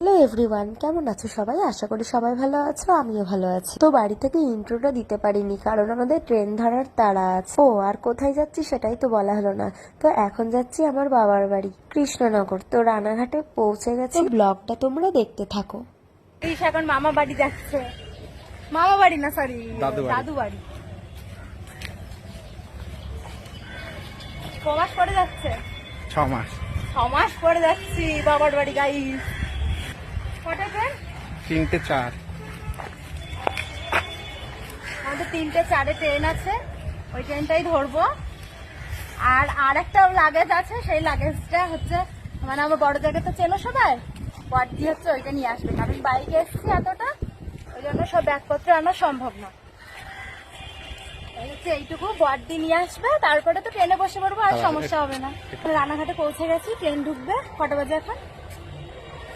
Hello everyone কেমন আছো সবাই? আশা করি সবাই ভালো আছো আমিও ভালো আছি। তো বাড়ি থেকে ইন্ট্রোটা দিতে পারিনি কারণ আমাদের ট্রেন ধরার তাড়া আছে। ও আর কোথায় যাচ্ছি সেটাই তো বলা হলো না। তো এখন যাচ্ছি আমার বাবার বাড়ি কৃষ্ণনগর। তো রানাঘাটে পৌঁছে গেছি। ব্লগটা তোমরা দেখতে থাকো। এখন মামা বাড়ি যাচ্ছে। মামা বাড়ি না সরি দাদু বাড়ি। দাদু বাড়ি। ক মাস পরে যাচ্ছে। ছ মাস। ছ মাস পরে যাচ্ছি বাবার বাড়ি গাই কটা ট্রেন তিনটে চার। আমাদের তিনটে চারে ট্রেন আছে ওই ট্রেনটাই ধরবো। আর আর একটা লাগেজ আছে সেই লাগেজটা হচ্ছে মানে আমার বড় জায়গা তো চেনো সবাই? বডি হচ্ছে ওইটা নিয়ে আসবে কারণ বাইকে এসছি এতটা ওই জন্য সব ব্যাগপত্র আনা সম্ভব না। এই হচ্ছে এইটুকু বডি নিয়ে আসবে তারপরে তো ট্রেনে বসে পড়ব আর সমস্যা হবে না। রানাঘাটে পৌঁছে গেছি ট্রেন ঢুকবে কটা বাজে এখন?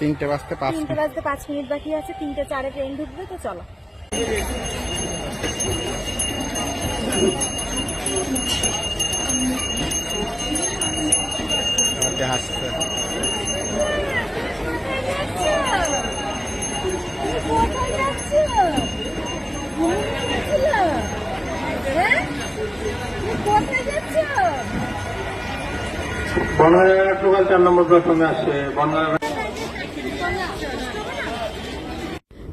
তিনটে বাজতে পাঁচ তিনটে মিনিট বাজতে পাঁচ মিনিট বাকি আছে তিনটে চারে ট্রেন ঢুকবে তো চলো হাসছে? হ্যাঁ? বনগাঁ টোকাল চার নম্বর প্ল্যাটফর্মে আসছে বনগাঁ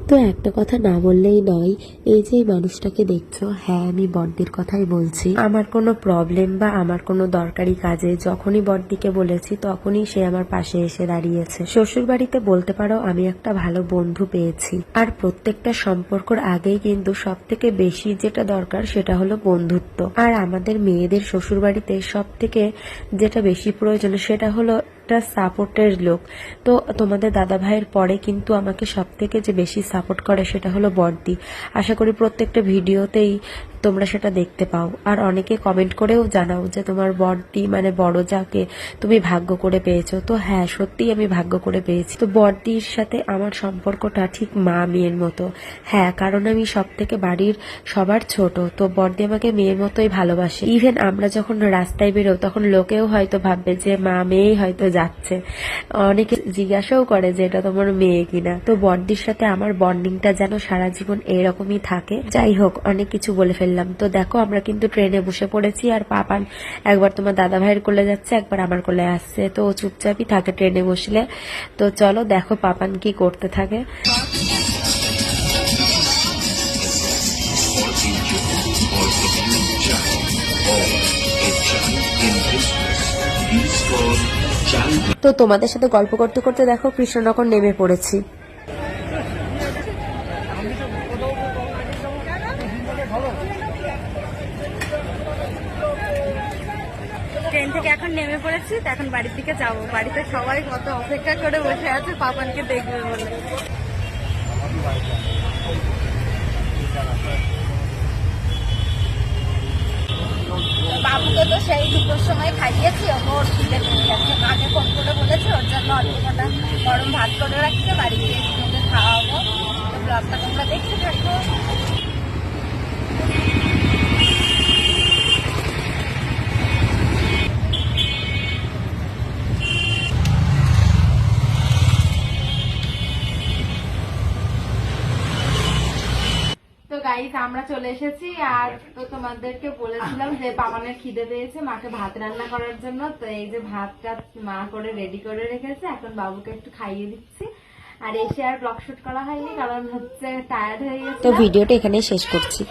তো একটা কথা না বললেই নয়, এই যে মানুষটাকে দেখছ হ্যাঁ আমি বড়দির কথাই বলছি। আমার কোনো প্রবলেম বা আমার কোনো দরকারি কাজে যখনই বড়দিকে বলেছি, তখনই সে আমার পাশে এসে দাঁড়িয়েছে। শ্বশুর বাড়িতে বলতে পারো, আমি একটা ভালো বন্ধু পেয়েছি। আর প্রত্যেকটা সম্পর্কর আগেই কিন্তু সব থেকে বেশি যেটা দরকার, সেটা হলো বন্ধুত্ব। আর আমাদের মেয়েদের শ্বশুর বাড়িতে সব থেকে যেটা বেশি প্রয়োজন, সেটা হলো একটা সাপোর্টের লোক। তো তোমাদের দাদা ভাইয়ের পরে কিন্তু আমাকে সব থেকে যে বেশি সাপোর্ট করে সেটা হলো বর্দি। আশা করি প্রত্যেকটা ভিডিওতেই তোমরা সেটা দেখতে পাও। আর অনেকে কমেন্ট করেও জানাও যে তোমার বর্দি মানে বড় যাকে তুমি ভাগ্য করে পেয়েছ। তো হ্যাঁ সত্যিই আমি ভাগ্য করে পেয়েছি। তো বর্দির সাথে আমার সম্পর্কটা ঠিক মা মেয়ের মতো। হ্যাঁ কারণ আমি সব থেকে বাড়ির সবার ছোট। তো বর্দি আমাকে মেয়ের মতোই ভালোবাসে। ইভেন আমরা যখন রাস্তায় বেরো তখন লোকেও হয়তো ভাববে যে মা মেয়েই হয়তো যাচ্ছে। অনেকে জিজ্ঞাসাও করে যে এটা তোমার মেয়ে কিনা। তো বর্দির সাথে আমার বন্ডিংটা যেন সারা জীবন এরকমই থাকে। যাই হোক, অনেক কিছু বলে ফেললাম। তো দেখো, আমরা কিন্তু ট্রেনে বসে পড়েছি আর পাপান একবার তোমার দাদা ভাইয়ের কোলে যাচ্ছে, একবার আমার কোলে আসছে। তো চুপচাপই থাকে ট্রেনে বসলে। তো চলো, দেখো পাপান কি করতে থাকে। তো তোমাদের সাথে গল্প করতে করতে দেখো, কৃষ্ণনগর নেমে পড়েছি। ট্রেন থেকে এখন নেমে পড়েছি এখন বাড়ির দিকে যাব। বাড়িতে সবাই কত অপেক্ষা করে বসে আছে, পাপানকে দেখবে বলে। বাবুকে তো সেই দুটোর সময় খাইয়েছি ওর খিদে পেয়ে গেছে মাকে ফোন করে বলেছে ওর জন্য অল্প কটা করে রাখছে বাড়ি গিয়ে ওকে খাওয়াবো। ব্লগটা তোমরা দেখতে থাকো। গাইস আমরা চলে এসেছি আর তো তোমাদেরকে বলেছিলাম যে পাবানের খিদে পেয়েছে, মাকে ভাত রান্না করার জন্য। তো এই যে ভাতটা মা করে রেডি করে রেখেছে, এখন বাবুকে একটু খাইয়ে দিচ্ছি। আর এসে আর ব্লগ শুট করা হয়নি, কারণ হচ্ছে টায়ার্ড হয়ে গেছে তো ভিডিওটা এখানেই শেষ করছি।